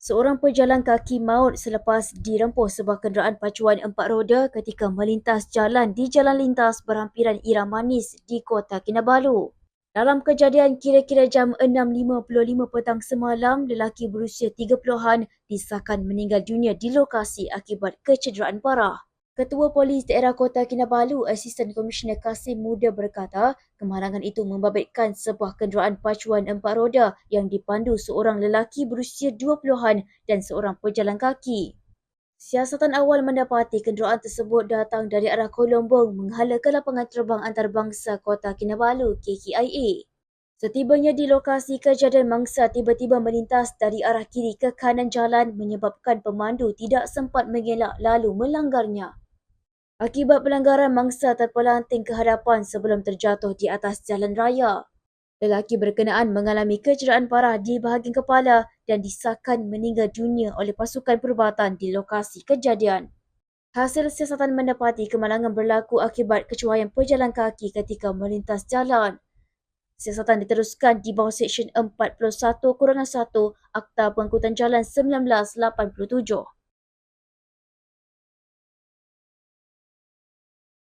Seorang pejalan kaki maut selepas dirempuh sebuah kenderaan pacuan empat roda ketika melintas jalan di jalan lintas berhampiran Ira Manis di Kota Kinabalu. Dalam kejadian kira-kira jam 6.55 petang semalam, lelaki berusia 30-an disahkan meninggal dunia di lokasi akibat kecederaan parah. Ketua Polis Daerah Kota Kinabalu, Asisten Komisioner Kasim Muda berkata, kemalangan itu membabitkan sebuah kenderaan pacuan empat roda yang dipandu seorang lelaki berusia 20-an dan seorang pejalan kaki. Siasatan awal mendapati kenderaan tersebut datang dari arah Kolombong menghala ke lapangan terbang antarabangsa Kota Kinabalu, KKIA. Setibanya di lokasi kejadian mangsa tiba-tiba melintas dari arah kiri ke kanan jalan menyebabkan pemandu tidak sempat mengelak lalu melanggarnya. Akibat pelanggaran mangsa terpelanting ke hadapan sebelum terjatuh di atas jalan raya. Lelaki berkenaan mengalami kecederaan parah di bahagian kepala dan disahkan meninggal dunia oleh pasukan perubatan di lokasi kejadian. Hasil siasatan mendapati kemalangan berlaku akibat kecuaian pejalan kaki ketika melintas jalan. Siasatan diteruskan di bawah Seksyen 41-1 Akta Pengangkutan Jalan 1987.